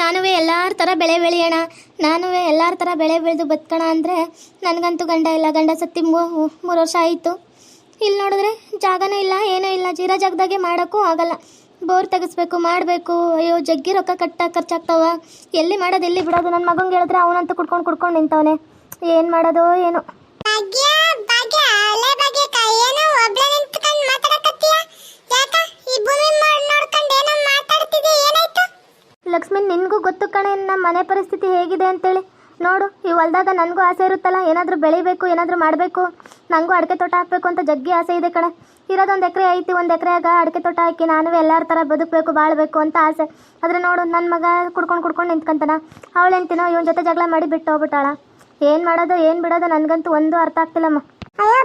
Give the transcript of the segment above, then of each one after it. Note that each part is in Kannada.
ನಾನು ಎಲ್ಲರ ಥರ ಬೆಳೆ ಬೆಳೆಯೋಣ ನಾನು ಎಲ್ಲರ ಥರ ಬೆಳೆ ಬೆಳೆದು ಬದುಕೋಣ ಅಂದರೆ ನನಗಂತೂ ಗಂಡ ಇಲ್ಲ. ಗಂಡ ಸತ್ತಿ ಮೂರು ವರ್ಷ ಆಯಿತು. ಇಲ್ಲಿ ನೋಡಿದ್ರೆ ಜಾಗನೂ ಇಲ್ಲ, ಏನೂ ಇಲ್ಲ. ಜೀರಾ ಜಾಗದಾಗೆ ಮಾಡೋಕ್ಕೂ ಆಗಲ್ಲ. ಬೋರ್ ತೆಗಿಸ್ಬೇಕು, ಮಾಡಬೇಕು. ಅಯ್ಯೋ, ಜಗ್ಗಿ ರೊಕ್ಕ ಕಟ್ಟ ಖರ್ಚಾಗ್ತಾವ. ಎಲ್ಲಿ ಮಾಡೋದು, ಎಲ್ಲಿ ಬಿಡೋದು? ನನ್ನ ಮಗಂಗೆ ಹೇಳಿದ್ರೆ ಅವನಂತೂ ಕುಡ್ಕೊಂಡು ಕುಡ್ಕೊಂಡು ನಿಂತವನೆ. ಏನು ಮಾಡೋದು ಏನು ಲಕ್ಷ್ಮಿ ನಿನಗೂ ಗೊತ್ತು ಕಣೆ ನಮ್ಮ ಮನೆ ಪರಿಸ್ಥಿತಿ ಹೇಗಿದೆ ಅಂತೇಳಿ. ನೋಡು, ಈ ಹೊಲ್ದಾಗ ನನಗೂ ಆಸೆ ಇರುತ್ತಲ್ಲ, ಏನಾದರೂ ಬೆಳಿಬೇಕು, ಏನಾದರೂ ಮಾಡಬೇಕು. ನನಗೂ ಅಡಿಕೆ ತೋಟ ಹಾಕಬೇಕು ಅಂತ ಜಗ್ಗಿ ಆಸೆ ಇದೆ ಕಣೆ. ಇರೋದೊಂದು ಎಕರೆ ಐತಿ, ಒಂದು ಎಕರೆಯಾಗ ಅಡಿಕೆ ತೋಟ ಹಾಕಿ ನಾನು ಎಲ್ಲರ ಥರ ಬದುಕಬೇಕು, ಬಾಳಬೇಕು ಅಂತ ಆಸೆ. ಆದರೆ ನೋಡು ನನ್ನ ಮಗ ಕುಡ್ಕೊಂಡು ಕುಡ್ಕೊಂಡು ನಿಂತ್ಕೊಂತಾನ. ಅವಳು ಹೆಂಡ್ತಿನೋ, ಇವನ ಜೊತೆ ಜಗಳ ಮಾಡಿ ಬಿಟ್ಟು ಹೋಗ್ಬಿಟ್ಟಾಳ. ಏನು ಮಾಡೋದು, ಏನು ಬಿಡೋದು ನನಗಂತೂ ಒಂದು ಅರ್ಥ ಆಗ್ತಿಲ್ಲಮ್ಮ. ಅಯ್ಯೋ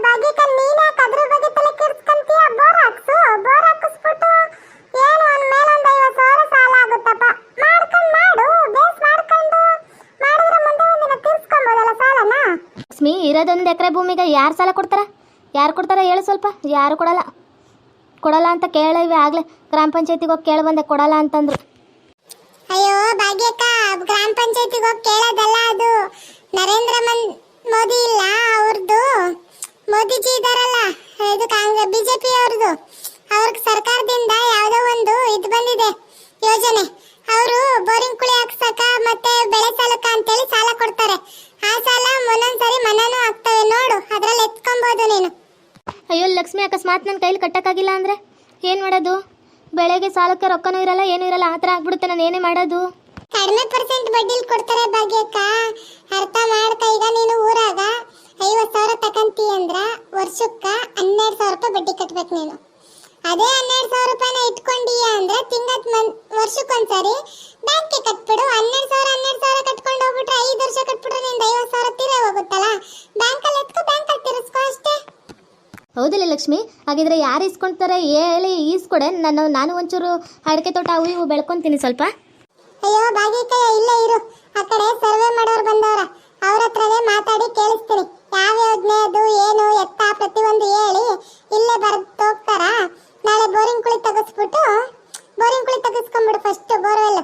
ಲಕ್ಷ್ಮಿ, ಇರೋದೊಂದು ಎಕರೆ ಭೂಮಿಗೆ ಯಾರು ಸಾಲ ಕೊಡ್ತಾರ? ಯಾರು ಕೊಡ್ತಾರ ಹೇಳು ಸ್ವಲ್ಪ. ಯಾರು ಕೊಡಲ್ಲ. ಕೊಡಲ್ಲ ಅಂತ ಕೇಳಿವೆ ಆಗಲೇ ಗ್ರಾಮ ಪಂಚಾಯತಿಗೆ ಹೋಗಿ ಕೇಳಿ ಬಂದೆ. ಕೊಡಲ್ಲ ಅಂತಂದ್ರು. ಅಯ್ಯೋ, ಭಾಗ್ಯಕ್ಕ, ಗ್ರಾಮ ಪಂಚಾಯತಿಗೆ ಹೋಗಿ ಕೇಳೋದಲ್ಲ ಅದು. ನರೇಂದ್ರ ಮೋದಿ ಇಲ್ಲ ಅವ್ರದ್ದು ಮೋದಿಜಿ ಇದಾರಲ್ಲ, ಇದು ಕಾಂಗ್ರೆಸ್ ಬಿಜೆಪಿ ಅವ್ರದ್ದು ಅವ್ರಿಗೆ ಸರ್ಕಾರದಿಂದ ಯಾವುದೋ ಒಂದು ಇದು ಬಂದಿದೆ ಯೋಜನೆ. ಅವರು ಬೋರಿಂಗ್ ಕುಳಿ ಹಾಕ್ಸಕ ಮತ್ತೆ ಬೆಳೆ ಸಾಲಕ್ಕ ಅಂತೇಳಿ ಸಾಲ ಕೊಡ್ತಾರೆ. ಆ ಸಲ ಒಂದೊಂದ್ಸರಿ ಮನನೂ ಆಗ್ತವೆ ನೋಡು ಅದ್ರಲ್ಲಿ ಎತ್ಕೊಬೋದು ನೀನು. ಅಯ್ಯೋ ಲಕ್ಷ್ಮಿ ಅಕಸ್ಮಾತ್ ನನ್ನ ಕೈಲಿ ಕಟ್ಟಕ್ಕಾಗಿಲ್ಲ ಅಂದರೆ ಏನು ಮಾಡೋದು? ಬೆಳೆಗೆ ಸಾಲಕ್ಕೆ ರೊಕ್ಕನೂ ಇರಲ್ಲ ಏನೂ ಇರಲ್ಲ ಆ ಥರ ಆಗ್ಬಿಡುತ್ತೆ ನಾನು ಏನೇ ಮಾಡೋದು? ಕಡಿಮೆ ಪರ್ಸೆಂಟ್ ಬಡ್ಡಿಲಿ ಕೊಡ್ತಾರೆ ಭಾಗ್ಯಕ್ಕ. ಅರ್ಥ ಮಾಡ್ತಾ ಈಗ ನೀನು ಊರಾಗ? ಐವತ್ತು ಸಾವಿರ ತಕಂತಿ ಅಂದ್ರ ವರ್ಷಕ್ಕ ಹನ್ನೆರಡು ಸಾವಿರ ರೂಪಾಯಿ ಬಡ್ಡಿ ಕಟ್ಬೇಕು ನೀನು. ಅದೇ ಹನ್ನೆರಡು ಸಾವಿರ ರೂಪಾಯಿನ ಇಟ್ಕೊಂಡಿಯಾ ಅಂದ್ರೆ ತಿಂಗತ್ ವರ್ಷಕ್ಕೊಂದ್ಸರಿ ಬ್ಯಾಂಕ್ಗೆ ಕಟ್ಬಿಡು. ಹನ್ನೆರಡು ಸಾವಿರ ಹನ್ನೆರಡು ಸಾವಿರ ಕಟ್ಕೊಂಡು ಹೋಗ್ಬಿಟ್ರೆ ಐದು ವರ್ಷ ಕಟ್ಬಿಟ್ರೆ ನಿಂದ ಐವತ್ತು ಸಾವಿರ ತೀರೇ ಹೋಗುತ್ತಲ್ಲ? ಬ್ಯಾಂಕಲ್ಲಿ ಎತ್ಕೊ ಬ್ಯಾಂಕಲ್ಲಿ ತೀರಿಸ್ಕೊ ಅಷ್ಟೇ. ಹೌದಿಲ್ಲ ಲಕ್ಷ್ಮಿ. ಹಾಗಿದ್ರೆ ಯಾರು ಇಸ್ಕೊಳ್ತಾರೆ ಹೇಳಿ ಈಸ್ಕೊಡೆ. ನಾನು ನಾನು ಒಂಚೂರು ಅಡಿಕೆ ತೋಟ ಅವು ಇವು ಬೆಳ್ಕೊಂತೀನಿ ಸ್ವಲ್ಪ. ಅಯ್ಯೋ ಬಾಗಿಕಾಯ ಇಲ್ಲ ಇರು. ಆ ಕಡೆ ಸರ್ವೆ ಮಾಡೋರು ಬಂದವರ. ಅವ್ರ ಹತ್ರನೇ ಮಾತಾಡಿ ಕೇಳಿಸ್ತೀನಿ. ಯಾವ ಯೋಜನೆ ಅದು ಏನು ಎತ್ತ ಪ್ರತಿಯೊಂದು ಹೇಳಿ ಇಲ್ಲೇ ಬರ್ದು ಹೋಗ್ತಾರ ನಾಳೆ ಬೋರಿಂಗ್ ಕುಳಿ ತೆಗೆಸ್ಬಿಟ್ಟು ಬೋರಿಂಗ್ ಕುಳಿ ತೆಗಿಸ್ಕೊಂಡ್ಬಿಡು ಫಸ್ಟ್ ಬೋರ್ವೆಲ್.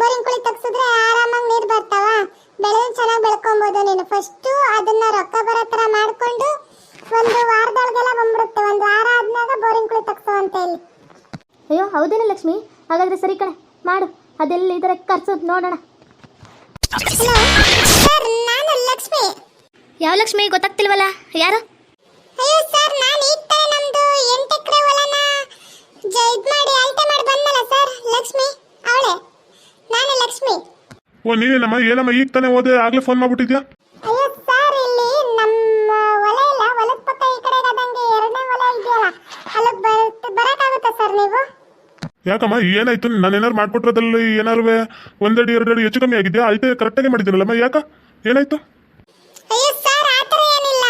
ಬೋರಿಂಗ್ ಕುಳಿ ತೆಗೆಸಿದ್ರೆ ಆರಾಮಾಗಿ ನೀರು ಬರ್ತಾವ. ಬೆಳೆ ಚೆನ್ನಾಗಿ ಬೆಳ್ಕೊಬೋದು ನೀನು. ಫಸ್ಟು ಅದನ್ನ ರೊಕ್ಕ ಬರೋ ಥರ ಮಾಡ್ಕೊಂಡು ಒಂದು ವಾರದೊಳಗೆಲ್ಲ ಬಂದ್ಬಿಡುತ್ತೆ. ಒಂದು ವಾರ ಆದ್ಮೇಲೆ ಬೋರಿಂಗ್ ಕುಳಿ ತೆಗ್ಸೋ ಅಂತ ಹೇಳಿ. ಅಯ್ಯೋ ಹೌದೇನ ಲಕ್ಷ್ಮಿ? ಹಾಗಾದ್ರೆ ಸರಿ ಕಣೆ ಮಾಡು. ಅದೆಲ್ಲ ಇದರ ಖರ್ಚು ನೋಡೋಣ. ನಾನು ಲಕ್ಷ್ಮಿ. ಯಾವ ಲಕ್ಷ್ಮಿ ಗೊತ್ತಾಗ್ತಿಲ್ವಲ್ಲ? ಯಾರು? ಅಯ್ಯೋ ಸರ್ ನಾನು ಈಗ ತಾನೇ ನಮ್ದು ಎಂಟು ಎಕರೆ ಹೊಲನ ಜ ಇದ್ ಮಾಡಿ ಅಳತೆ ಮಾಡಿ ಬಂದಲ್ಲ ಸರ್ ಲಕ್ಷ್ಮಿ ಅವಳೆ ನಾನು ಲಕ್ಷ್ಮಿ ಓ ನೀನೇನಮ್ಮ ಏನಮ್ಮ? ಈಗ ತಾನೇ ಹೋದೆ ಆಗ್ಲೇ ಫೋನ್ ಮಾಡ್ಬಿಟ್ಟಿದ್ಯಾ? ಅಯ್ಯೋ ಸರ್ ಇಲ್ಲಿ ನಮ್ಮ ಹೊಲ ಇಲ್ಲ ಹೊಲದ ಪಕ್ಕ ಈ ಕಡೆ ಆದಂಗೆ ಎರಡನೇ ಹೊಲ ಇದೆಯಲ್ಲ ಅಲ್ಲಿಗೆ ಬರ್ ಬರೋಕ್ಕಾಗುತ್ತಾ ಸರ್ ನೀವು? ಯಾಕಮ್ಮ ಏನಾಯ್ತು? ನಾನು ಏನಾರು ಮಾಡ್ಕೊಟ್ರದಲ್ಲಿ ಏನಾರು ಒಂದಡಿ ಎರಡಡಿ ಹೆಚ್ಚು ಕಮ್ಮಿ ಆಗಿದೆಯಾ? ಅಳತೆ ಕರೆಕ್ಟಾಗಿ ಮಾಡಿದ್ದೀನಲ್ಲಮ್ಮ ಯಾಕ? ಏನಾಯ್ತು? ಅಯ್ಯೋ ಸರ್ ಆ ಥರ ಏನಿಲ್ಲ.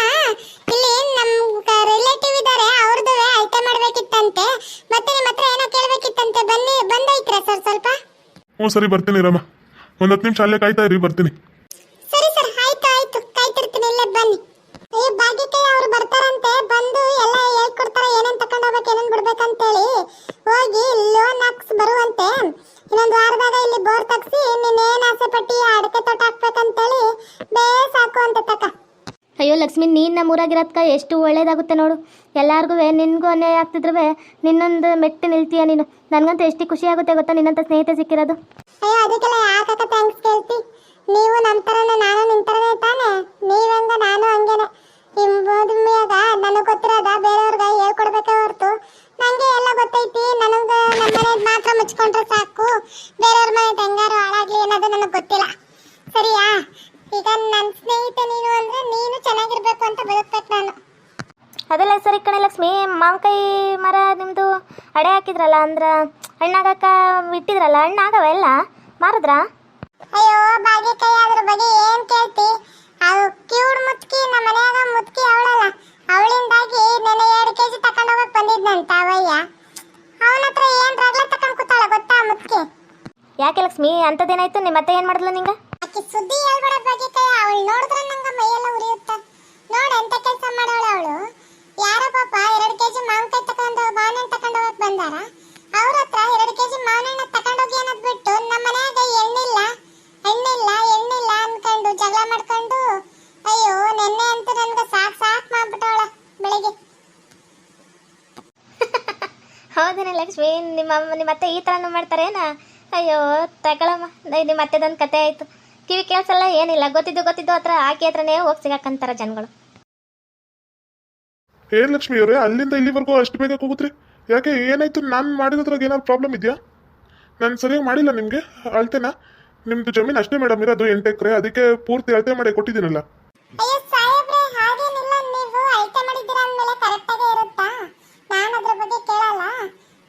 ಇಲ್ಲಿ ನಮ್ಮ ರಿಲೇಟಿವ್ ಇದ್ದಾರೆ ಅವ್ರದ್ದು ಅಳತೆ ಮಾಡ್ಬೇಕಿತ್ತಂತೆ. ಮತ್ತೆ ನಿಮ್ಮ ಹತ್ರ ಏನೋ ಕೇಳಬೇಕಿತ್ತಂತೆ. ಬನ್ನಿ ಬಂದೈತ್ರಾ ಸರ್ ಸ್ವಲ್ಪ? ಹ್ಞೂ ಸರಿ ಬರ್ತೀನಿ ರಮ್ಮ ಒಂದು ಹತ್ತು ನಿಮಿಷ ಅಲ್ಲೇ ಕಾಯ್ತಾ ಇರಿ ಬರ್ತೀನಿ. ಸರಿ ಸರ್ ಆಯ್ತು ಆಯ್ತು. ಕಾಯ್ತಿರ್ತೀನಿ ಇಲ್ಲೇ ಬನ್ನಿ. ಅಯ್ಯೋ ಭಾಗ್ಯಕ್ಕೆ ಅವ್ರು ಬರ್ತಾರಂತೆ ಬಂದು ಎಲ್ಲ ಹೇಳ್ಕೊಡ್ತಾರೆ ಏನೇನ್ ತಗೊಂಡ್ ಹೋಗ್ಬೇಕು ಏನೇನ್ ಬಿಡ್ಬೇಕಂತೇಳಿ ಹೋಗಿ ಲೋನ್ ಹಾಕ್ಸ್ ಬರುವಂತೆ. ಇನ್ನೊಂದು ವಾರದಾಗ ಇಲ್ಲಿ ಬೋರ್ ತಗ್ಸಿ ನೀನೇನ್ ಆಸೆ ಪಟ್ಟಿ ಅಡಕೆ ತೋಟ ಹಾಕ್ಬೇಕಂತೇಳಿ ಬೇಸ್ ಹಾಕೋ ಅಂತ ತಕ. ಅಯ್ಯೋ ಲಕ್ಷ್ಮಿ ನೀನು ನಮ್ಮ ಊರಾಗಿರೋದ್ಕ ಎಷ್ಟು ಒಳ್ಳೇದಾಗುತ್ತೆ ನೋಡು. ಎಲ್ಲಾರ್ಗೂ ನಿನ್ಗೂ ಅನ್ಯಾಯ ಆಗ್ತಿದ್ರೂ ನಿನ್ನೊಂದು ಮೆಟ್ಟಿ ನಿಲ್ತೀಯ ನೀನು. ನನಗಂತೂ ಎಷ್ಟು ಖುಷಿ ಆಗುತ್ತೆ ಗೊತ್ತಾ? ನಿನ್ನಂಥ ಸ್ನೇಹಿತೆ ಸಿಕ್ಕಿರೋದು. ಅಯ್ಯೋ, ಅದಕ್ಕೆಲ್ಲ ಯಾಕಕ್ಕ ಥ್ಯಾಂಕ್ಸ್ ಕೇಳ್ತಿ? ನೀವು ನಮ್ಮ ಥರನೇ ನಾನು ನಿಮ್ಮ ಥರನೇ ತಾನೆ? ನೀವಂಗ ನಾನು ಹಂಗೇನೆ. ಮ್ಯಾಗ ನನಗೆ ಗೊತ್ತಿರೋದ ಬೇರೆಯವ್ರಿಗೆ ಹೇಳ್ಕೊಡ್ಬೇಕೇ ಹೊರತು. ನನಗೆ ಎಲ್ಲ ಗೊತ್ತೈತಿ, ನನಗೆ ನಮ್ಮ ಮನೆ ಮಾತ್ರ ಮುಚ್ಕೊಂಡ್ರೆ ಸಾಕು. ಬೇರೆಯವ್ರ ಮನೆ ಹೆಂಗಾರು ಹಾಳಾಗ್ಲಿ ಅನ್ನೋದು ನನಗೆ ಗೊತ್ತಿಲ್ಲ. ಸರಿಯಾ? ಈಗ ನನ್ನ ಸ್ನೇಹಿತೆ ನೀನು ಅಂದರೆ ನೀನು ಚೆನ್ನಾಗಿರ್ಬೇಕು ಅಂತ ಬದುಕ್ಬೇಕು ನಾನು. ಅದೆಲ್ಲ ಸರಿ ಕಣೆ ಲಕ್ಷ್ಮಿ. ಮಾವಿನಕಾಯಿ ಮರ ನಿಮ್ಮದು ಅಡೆ ಹಾಕಿದ್ರಲ್ಲ ಅಂದ್ರೆ ಹಣ್ಣಾಗಕ್ಕ ಇಟ್ಟಿದ್ರಲ್ಲ ಹಣ್ಣಾಗವ ಎಲ್ಲ? ಮಾರಿದ್ರಾ? ಅಯ್ಯೋ ಬಾಗಿಕಾಯಿ ಅದ್ರ ಬಗ್ಗೆ ಏನ್ ಕೇಳ್ತಿ? ಅದು ಕಿವುಡ್ ಮುತ್ಕಿ ನಮ್ಮ ಮನ್ಯಾಗ ಮುತ್ಕಿ ಅವಳಲ್ಲ. ಅವಳಿಂದಾಗಿ ನೆನೆ ಎರಡು ಕೆಜಿ ತಕೊಂಡ್ ಹೋಗಕ್ ಬಂದಿದ್ನಂತ ಅವಯ್ಯ. ಅವನ ಹತ್ರ ಏನ್ ರಗ್ಲ ತಕೊಂಡ್ ಕೂತಾಳ ಗೊತ್ತಾ ಮುತ್ಕಿ? ಯಾಕೆ ಲಕ್ಷ್ಮಿ ಅಂತದೇನಾಯ್ತು? ನಿಮ್ಮ ಮತ್ತೆ ಏನು ಮಾಡಿದ್ಲು ನಿಂಗೆ? ಆಕಿ ಸುದ್ದಿ ಹೇಳ್ಬೇಡ ಬಾಗಿಕಾಯಿ ಅವಳು ನೋಡಿದ್ರೆ ನಂಗ ಮೈಯೆಲ್ಲ ಉರಿಯುತ್ತ ನೋಡ್ ಎಂತ ಕೆಲಸ ಮಾಡವಳ ಅವಳು ಯಾರೋ ಪಾಪ ಎರಡು ಕೆಜಿ ಮಾವಿನಕಾಯಿ ತಕೊಂಡು ಮಾವಿನ ತಕೊಂಡ್ ಹೋಗಕ್ ಬಂದಾರ ಅವ್ರ ಹತ್ರ ಎರಡು ಕೆಜಿ ಮಾವಿನ ತಕೊಂಡೋಗಿ ಅನ್ನೋದ್ ಬಿಟ್ಟು ನಮ್ಮ ಮನ್ಯಾಗ ಎಣ್ಣಿಲ್ಲ ಕಣೆ ಲಕ್ಷ್ಮಿ ನಿಮ್ಮ ನಿಮ್ಮ ಅತ್ತೆ ಈ ಥರನೂ ಮಾಡ್ತಾರೇನ ಅಯ್ಯೋ, ತಗೊಳಮ್ಮ. ನಿಮ್ಮ ಅತ್ತೆದೊಂದು ಕತೆ ಆಯಿತು. ಕಿವಿ ಕೇಳಿಸಲ್ಲ, ಏನಿಲ್ಲ. ಗೊತ್ತಿದ್ದು ಗೊತ್ತಿದ್ದು ಹತ್ರ, ಆಕೆ ಹತ್ರನೇ ಹೋಗಿ ಸಿಗಾಕಂತಾರ ಜನಗಳು. ಏನ್ ಲಕ್ಷ್ಮಿ ಅವರೇ, ಅಲ್ಲಿಂದ ಇಲ್ಲಿವರೆಗೂ ಅಷ್ಟು ಬೇಗ ಕೂಗುತ್ರಿ? ಯಾಕೆ, ಏನಾಯ್ತು? ನಾನು ಮಾಡಿದ್ರಾಗ ಏನಾದ್ರು ಪ್ರಾಬ್ಲಮ್ ಇದೆಯಾ? ನಾನು ಸರಿಯಾಗಿ ಮಾಡಿಲ್ಲ ನಿಮಗೆ, ಅಳ್ತೇನಾ? ನಿಮ್ಮದು ಜಮೀನು ಅಷ್ಟೇ ಮೇಡಮ್, ಇರೋದು ಎಂಟು ಎಕರೆ, ಅದಕ್ಕೆ ಪೂರ್ತಿ ಅಳತೆ ಮಾಡಿ ಕೊಟ್ಟಿದ್ದೀನಲ್ಲ ಅಯ್ಯೋ ಸಾಹೇಬ್ರೆ ಹಾಗೇನಿಲ್ಲ ನೀವು ಅಳತೆ ಮಾಡಿದ್ದೀರಾ ಅಂದ್ಮೇಲೆ ಕರೆಕ್ಟಾಗೇ ಇರುತ್ತಾ ನಾನು ಅದ್ರ ಬಗ್ಗೆ ಕೇಳಲ್ಲ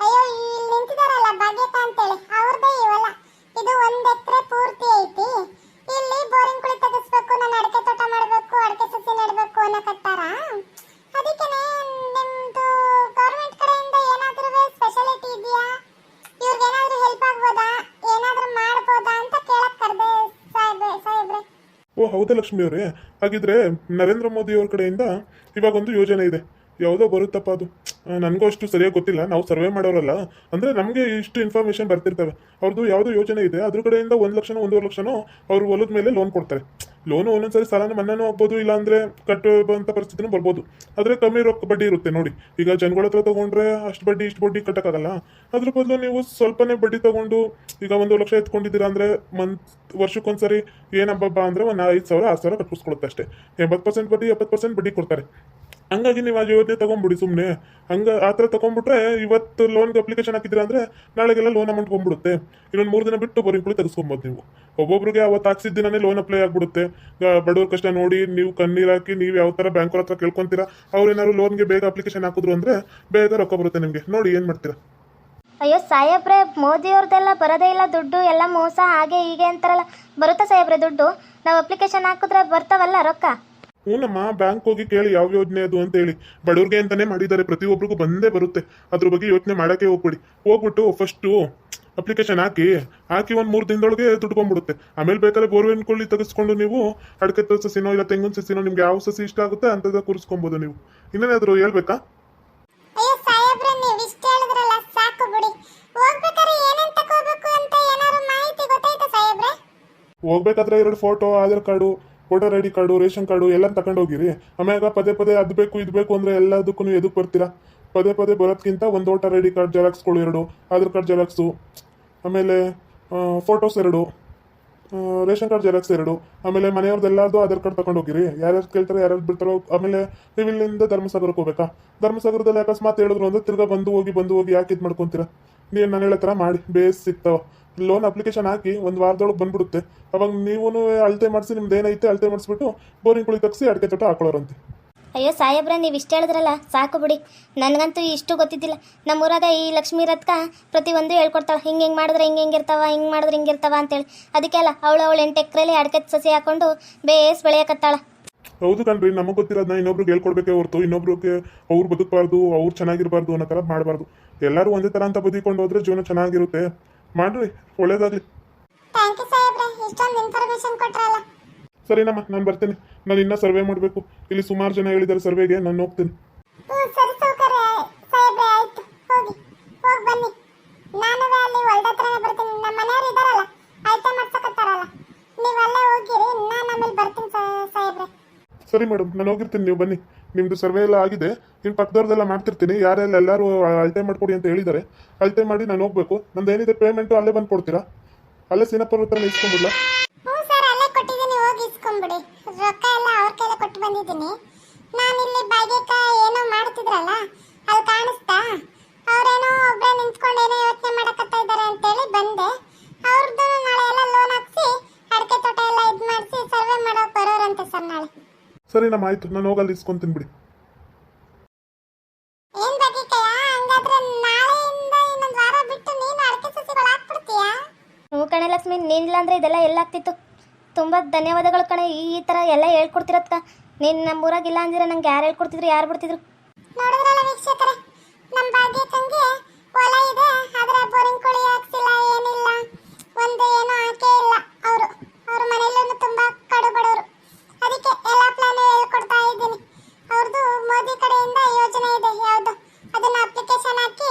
ಅಯ್ಯೋ ಇಲ್ಲಿ ನಿಂತಿದಾರಲ್ಲ ಭಾಗ್ಯಕ ಅಂತೇಳಿ ಅವ್ರದ್ದೇ ಇವಲ್ಲ ಇದು ಒಂದ್ ಎಕರೆ ಪೂರ್ತಿ ಐತಿ ಇಲ್ಲಿ ಬೋರಿಂಗ್ ಕುಳಿ ತೆಗಿಸ್ಬೇಕು ನಾನು ಅಡಕೆ ತೋಟ ಮಾಡಬೇಕು ಅಡಕೆ ಸಸಿ ನೆಡಬೇಕು ಅನ್ನಕತ್ತಾರ ಅದಕ್ಕೇನೆ ನಿಮ್ದು ಗೌರ್ಮೆಂಟ್ ಕಡೆಯಿಂದ ಏನಾದ್ರೂ ಸ್ಪೆಷಾಲಿಟಿ ಇದೆಯಾ ಇವ್ರಿಗೇನಾದ್ರೂ ಹೆಲ್ಪ್ ಆಗ್ಬೋದಾ ಏನಾದ್ರೂ ಮಾಡ್ಬೋದಾ ಅಂತ ಕೇಳಕ್ ಕರ್ದೆ ಸಾಹೇಬ್ರೆ ಸಾಹೇಬ್ರೆ ಓ ಹೌದಾ ಹಾಗಿದ್ರೆ ನರೇಂದ್ರ ಮೋದಿ ಅವ್ರ ಕಡೆಯಿಂದ ಇವಾಗ ಒಂದು ಯೋಜನೆ ಇದೆ. ಯಾವುದೋ ಬರುತ್ತಪ್ಪ ಅದು. ನನಗೂ ಅಷ್ಟು ಸರಿಯಾಗಿ ಗೊತ್ತಿಲ್ಲ. ನಾವು ಸರ್ವೆ ಮಾಡೋರಲ್ಲ. ಅಂದರೆ ನಮಗೆ ಇಷ್ಟು ಇನ್ಫಾರ್ಮೇಷನ್ ಬರ್ತಿರ್ತವೆ. ಅವ್ರದ್ದು ಯಾವುದೋ ಯೋಜನೆ ಇದೆ. ಅದ್ರ ಕಡೆಯಿಂದ ಒಂದು ಲಕ್ಷನೋ, ಒಂದೂವರೆ ಲಕ್ಷನೋ ಅವ್ರ ಹೊಲದ ಮೇಲೆ ಲೋನ್ ಕೊಡ್ತಾರೆ. ಲೋನು ಒಂದೊಂದ್ಸರಿ ಸಾಲನ ಮನ್ನಾನು ಆಗ್ಬೋದು, ಇಲ್ಲಾಂದರೆ ಕಟ್ಟುವಂಥ ಪರಿಸ್ಥಿತಿನೂ ಬರ್ಬೋದು. ಆದರೆ ಕಮ್ಮಿ ರೊಕ್ಕ ಬಡ್ಡಿ ಇರುತ್ತೆ ನೋಡಿ. ಈಗ ಜನಗಳ ಹತ್ರ ತೊಗೊಂಡ್ರೆ ಅಷ್ಟು ಬಡ್ಡಿ, ಇಷ್ಟು ಬಡ್ಡಿ ಕಟ್ಟೋಕ್ಕಾಗಲ್ಲ. ಅದ್ರ ಬದಲು ನೀವು ಸ್ವಲ್ಪನೇ ಬಡ್ಡಿ ತೊಗೊಂಡು ಈಗ ಒಂದು ಲಕ್ಷ ಎತ್ಕೊಂಡಿದ್ದೀರಾ ಅಂದರೆ ಮಂತ್ ವರ್ಷಕ್ಕೊಂದ್ಸರಿ ಏನಬ್ಬಬ್ಬ ಅಂದರೆ ಒಂದು ಐದು ಸಾವಿರ, ಆರು ಸಾವಿರ ಕಟ್ಟಿಸ್ಕೊಳುತ್ತೆ ಅಷ್ಟೇ. ಎಂಬತ್ತು ಪರ್ಸೆಂಟ್ ಬಡ್ಡಿ, ಎಪ್ಪತ್ತು ಪರ್ಸೆಂಟ್ ಬಡ್ಡಿ ಕೊಡ್ತಾರೆ. ಹಂಗಾಗಿ ನೀವು ಆ ಯೋಜನೆ ತಗೊಂಡ್ಬಿಡಿ ಸುಮ್ಮನೆ ಹಂಗ ಆ ಥರ ತಗೊಂಡ್ಬಿಟ್ರೆ ಇವತ್ತು ಲೋನ್ಗೆ ಅಪ್ಲಿಕೇಶನ್ ಹಾಕಿದ್ರೆ ಅಂದ್ರೆ ನಾಳೆಗೆಲ್ಲ ಲೋನ್ ಅಮೌಂಟ್ ಬಂದ್ಬಿಡುತ್ತೆ. ಇನ್ನೊಂದು ಮೂರು ದಿನ ಬಿಟ್ಟು ಬೋರಿಂಗ್ ಕುಳಿ ತೆಗೆಸ್ಕೊಬೋದು ನೀವು. ಒಬ್ಬೊಬ್ರಿಗೆ ಅವತ್ತು ಹಾಕ್ಸಿದ ದಿನನೇ ಲೋನ್ ಅಪ್ಲೈ ಆಗಿಬಿಡುತ್ತೆ. ಬಡವ್ರ ಕಷ್ಟ ನೋಡಿ, ನೀವು ಕಣ್ಣೀರು ಹಾಕಿ, ನೀವು ಯಾವ ಥರ ಬ್ಯಾಂಕ್ರ ಹತ್ರ ಕೇಳ್ಕೊಂತೀರಾ, ಅವ್ರು ಏನಾದ್ರು ಲೋನ್ಗೆ ಬೇಗ ಅಪ್ಲಿಕೇಶನ್ ಹಾಕಿದ್ರು ಅಂದ್ರೆ ಬೇಗ ರೊಕ್ಕ ಬರುತ್ತೆ ನಿಮಗೆ. ನೋಡಿ ಏನು ಮಾಡ್ತೀರಾ. ಅಯ್ಯೋ ಸಾಹೇಬ್ರೆ ಮೋದಿಯವ್ರದ್ದೆಲ್ಲ ಬರೋದೇ ಇಲ್ಲ, ದುಡ್ಡು ಎಲ್ಲ ಮೋಸ, ಹಾಗೆ ಹೀಗೆ ಅಂತಾರಲ್ಲ. ಬರುತ್ತಾ ಸಾಹೇಬ್ರೆ ದುಡ್ಡು? ನಾವು ಅಪ್ಲಿಕೇಶನ್ ಹಾಕಿದ್ರೆ ಬರ್ತಾವಲ್ಲ ರೊಕ್ಕ? ಹ್ಞೂನಮ್ಮ ಬ್ಯಾಂಕ್ ಹೋಗಿ ಕೇಳಿ ಯಾವ ಯೋಜನೆ ಅದು ಅಂತ ಹೇಳಿ. ಬಡವ್ರಿಗೆ ಅಂತಾನೆ ಮಾಡಿದ್ದಾರೆ ಪ್ರತಿಯೊಬ್ಬರಿಗೂ ಬಂದೇ ಬರುತ್ತೆ. ಅದ್ರ ಬಗ್ಗೆ ಯೋಚನೆ ಮಾಡಕ್ಕೆ ಹೋಗ್ಬಿಡಿ. ಹೋಗ್ಬಿಟ್ಟು ಫಸ್ಟು ಅಪ್ಲಿಕೇಶನ್ ಹಾಕಿ ಹಾಕಿ ಒಂದು ಮೂರು ದಿನದೊಳಗೆ ದುಡ್ಕೊಂಡ್ಬಿಡುತ್ತೆ ಆಮೇಲೆ ಬೇಕಾದ್ರೆ ಬೋರ್ವೆನ್ ಕೊಳ್ಳಿ ತೆಗೆಸ್ಕೊಂಡು ನೀವು ಅಡಕೆ ಸಸಿನೋ ಇಲ್ಲ ತೆಂಗಿನ ಸಸಿನೋ ನಿಮ್ಗೆ ಯಾವ ಸಸಿ ಇಷ್ಟ ಆಗುತ್ತೆ ಅಂತದ ಕೂರಿಸ್ಕೊಬೋದು ನೀವು. ಇನ್ನೇನಾದ್ರು ಹೇಳ್ಬೇಕಾ? ಹೋಗ್ಬೇಕಾದ್ರೆ ಎರಡು photo Aadhaar card voter I D card ration card ಎಲ್ಲ ತಗೊಂಡು ಹೋಗಿರಿ. ಆಮ್ಯಾಗ ಪದೇ ಪದೇ ಅದು ಬೇಕು, ಇದು ಬೇಕು ಅಂದ್ರೆ ಎಲ್ಲದಕ್ಕೂ ಎದಕ್ಕೆ ಬರ್ತೀರಾ? ಪದೇ ಪದೇ ಬರೋದ್ಕಿಂತ ಒಂದು ವೋಟರ್ ಐ ಡಿ ಕಾರ್ಡ್ ಜೆರಾಕ್ಸ್ಗಳು ಎರಡು ಆಧಾರ್ ಕಾರ್ಡ್ ಜೆರಾಕ್ಸು ಆಮೇಲೆ ಫೋಟೋಸ್ ಎರಡು ರೇಷನ್ ಕಾರ್ಡ್ ಜೆರಾಕ್ಸ್ ಎರಡು. ಆಮೇಲೆ ಮನೆಯವ್ರದ್ದೆಲ್ಲದು ಆಧಾರ್ ಕಾರ್ಡ್ ತಗೊಂಡು ಹೋಗಿರಿ. ಯಾರ್ಯಾರು ಕೇಳ್ತಾರೆ, ಯಾರ್ಯಾರು ಬಿಡ್ತಾರೋ, ಆಮೇಲೆ ನೀವು ಇಲ್ಲಿಂದ ಧರ್ಮಸಾಗರಕ್ಕೆ ಹೋಗ್ಬೇಕಾ? ಧರ್ಮಸಾಗರದಲ್ಲಿ ಅಕಸ್ಮಾತ್ ಹೇಳಿದ್ರು ಅಂದ್ರೆ ತಿರ್ಗಾ ಬಂದು ಹೋಗಿ ಬಂದು ಹೋಗಿ ಯಾಕೆ ಇದು ಮಾಡ್ಕೊಂತೀರಾ? ನೀವು ನಾನು ಹೇಳೋ ಥರ ಮಾಡಿ, ಬೇಸ್ ಸಿಗ್ತಾವ. ಲೋನ್ ಅಪ್ಲಿಕೇಶನ್ ಹಾಕಿ ಒಂದು ವಾರದೊಳಗೆ ಬಂದ್ಬಿಡುತ್ತೆ. ಅವಾಗ ನೀವು ಅಳತೆ ಮಾಡಿಸಿ ನಿಮ್ದು ಏನೈತೆ ಅಳತೆ ಮಾಡಿಸ್ಬಿಟ್ಟು ಬೋರಿಂಗ್ ಕುಳಿ ತಗ್ಸಿ ಅಡಿಕೆ ತೋಟ ಹಾಕೊಳ್ಳೋರಂತೆ. ಅಯ್ಯೋ ಸಾಹೇಬ್ರ ನೀವು ಇಷ್ಟು ಹೇಳಿದ್ರಲ್ಲ ಸಾಕು ಬಿಡಿ. ನನಗಂತೂ ಇಷ್ಟು ಗೊತ್ತಿದ್ದಿಲ್ಲ. ನಮ್ಮೂರಾಗ ಈ ಲಕ್ಷ್ಮೀ ರತ್ಕ ಪ್ರತಿಯೊಂದು ಹೇಳ್ಕೊಡ್ತಾಳೆ. ಹಿಂಗೆ ಹಿಂಗೆ ಮಾಡಿದ್ರೆ ಹಿಂಗೆ ಹಿಂಗೆ ಇರ್ತಾವ ಹಿಂಗೆ ಮಾಡಿದ್ರೆ ಹಿಂಗೆ ಇರ್ತಾವ ಅಂತೇಳಿ. ಅದಕ್ಕೆಲ್ಲ ಅವಳು ಅವಳು ಎಂಟು ಎಕರೆಲಿ ಅಡಕೆ ಸಸಿ ಹಾಕೊಂಡು ಬೇಸ್ ಬೆಳೆಯಕತ್ತಾಳ. ಹೌದು ಕಣ್ರಿ ನಮಗೆ ಗೊತ್ತಿರೋದನ್ನ ಇನ್ನೊಬ್ರಿಗೆ ಹೇಳ್ಕೊಡ್ಬೇಕೇ ಹೊರತು ಇನ್ನೊಬ್ರಿಗೆ ಅವ್ರು ಬದುಕಬಾರ್ದು ಅವ್ರು ಚೆನ್ನಾಗಿರಬಾರ್ದು ಅನ್ನೋ ಥರ ಮಾಡಬಾರ್ದು. ಎಲ್ಲರೂ ಒಂದೇ ಥರ ಅಂತ ಬದುಕೊಂಡು ಹೋದ್ರೆ ಜೀವನ ಚೆನ್ನಾಗಿರುತ್ತೆ. ಮಾಡ್ರಿ ಒಳ್ಳೇದಾಗ್ಲಿ. ಥ್ಯಾಂಕ್ ಯು ಸಾಹೇಬ್ರೆ ಇಷ್ಟೊಂದು ಇನ್ಫಾರ್ಮೇಶನ್ ಕೊಟ್ರಲ್ಲ. ಸರಿನಮ್ಮ ನಾನು ಬರ್ತೇನೆ. ನಾನು ಇನ್ನೂ ಸರ್ವೆ ಮಾಡಬೇಕು. ಇಲ್ಲಿ ಸುಮಾರು ಜನ ಹೇಳಿದ್ದಾರೆ ಸರ್ವೆಗೆ ನಾನು ಹೋಗ್ತೀನಿ. ಹ್ಞೂ ಸರಿ ಸೌಕರ್ಯ ಸಾಹೇಬ್ರೆ ಆಯ್ತು. ಹೋಗಿ ಹೋಗಿ ಬನ್ನಿ. ನಾನು ಅಲ್ಲಿ ಹೊಲ್ದ ಹತ್ರನೇ ಬರ್ತೀನಿ. ನಮ್ಮ ಮನೆಯವ್ರು ಇದಾರಲ್ಲ ಆಯ್ತಾ ಮಾಡ್ಸಕತ್ತಾರಲ್ಲ. ನೀವು ಅಲ್ಲೇ ಹೋಗಿರಿ ನಾನು ಆಮೇಲೆ ಬರ್ತೀನಿ ಸಾ- ಸಾಹೇಬ್ರೆ. ಸರಿ ಮೇಡಮ್ ನಾನು ಹೋಗಿರ್ತೀನಿ ನೀವು ಬನ್ನಿ. ನಿಮ್ಮದು ಸರ್ವೆ ಎಲ್ಲ ಆಗಿದೆ. ಇನ್ನು ಪಕ್ಕದವ್ರದ್ದೆಲ್ಲ ಮಾಡ್ತಿರ್ತೀನಿ. ಯಾರೆಲ್ಲ ಎಲ್ಲರೂ ಅಳತೆ ಮಾಡ್ಕೊಡಿ ಅಂತ ಹೇಳಿದ್ದಾರೆ. ಅಳತೆ ಮಾಡಿ ನಾನು ಹೋಗ್ಬೇಕು. ನಂದು ಏನಿದೆ ಪೇಮೆಂಟು ಅಲ್ಲೇ ಬಂದು ಕೊಡ್ತೀರಾ? ಅಲ್ಲೇ ಸೀನಪ್ಪರ ಹತ್ರ ಇಸ್ಕೊಂಡ್ಬಿಡ್ಲಾ ಹ್ಞೂ ಸರ್ ಅಲ್ಲೇ ಕೊಟ್ಟಿದ್ದೀನಿ ಹೋಗಿ ಇಸ್ಕೊಂಬಿಡಿ. ರೊಕ್ಕ ಎಲ್ಲ ಅವ್ರ ಕೈಲೇ ಕೊಟ್ಟು ಬಂದಿದ್ದೀನಿ. ನಾನು ಇಲ್ಲಿ ಬಾಗೇಕ ಏನೋ ಮಾಡ್ತಿದ್ರಲ್ಲ ಅಲ್ಲಿ ಕಾಣಿಸ್ತಾ? ಅವರೇನೋ ಒಬ್ಬರೇ ನಿಂತ್ಕೊಂಡು ಏನೋ ಯೋಚನೆ ಮಾಡಕತ್ತಾ ಇದ್ದಾರೆ ಅಂತೇಳಿ ಬಂದೆ. ಅವ್ರದ್ದು ನಾಳೆ ಎಲ್ಲ ಲೋನ್ ಹಾಕ್ಸಿ ಅಡಿಕೆ ತೋಟ ಎಲ್ಲ ಇದು ಮಾಡಿಸಿ ಸರ್ವೆ ಮಾಡೋಕೆ ಬರೋರಂತೆ ಸರ್ ನಾಳೆ. ಸರಿನಮ್ಮ ಆಯಿತು. ನಾನು ಹೋಗಲ್ಲಿ ಇಸ್ಕೊಂತೀನಿ ಬಿಡಿ ಅಂದರೆ ಇದೆಲ್ಲ ಎಲ್ಲಾಗ್ತಿತ್ತು. ತುಂಬ ಧನ್ಯವಾದಗಳು ಕಣೆ. ಈ ಈ ಥರ ಎಲ್ಲ ಹೇಳ್ಕೊಡ್ತಿರತ್ಕ. ನೀನು ನಮ್ಮ ಊರಾಗಿಲ್ಲ ಅಂದಿರ ನಂಗೆ ಯಾರು ಹೇಳ್ಕೊಡ್ತಿದ್ರು, ಯಾರು ಬಿಡ್ತಿದ್ರು? ನೋಡಿದ್ರಲ್ಲ ವೀಕ್ಷಕರೇ ನಮ್ಮ ಭಾಗ್ಯಕ್ಕಂಗೆ ಹೊಲ ಇದೆ, ಆದ್ರೆ ಬೋರಿಂಗ್ ಕೊಳಿ ಹಾಕ್ಸಿಲ್ಲ, ಏನಿಲ್ಲ. ಒಂದು ಏನೋ ಹಾಕೇ ಇಲ್ಲ ಅವರು. ಅವ್ರ ಮನೆಯಲ್ಲೂ ತುಂಬಾ ಕಡು ಬಡವರು. ಅದಕ್ಕೆ ಎಲ್ಲ ಪ್ಲಾನ್ ಹೇಳ್ಕೊಡ್ತಾ ಇದ್ದೀನಿ. ಅವ್ರದ್ದು ಮೋದಿ ಕಡೆಯಿಂದ ಯೋಜನೆ ಇದೆ, ಯಾವುದು? ಅದನ್ನ ಅಪ್ಲಿಕೇಶನ್ ಹಾಕಿ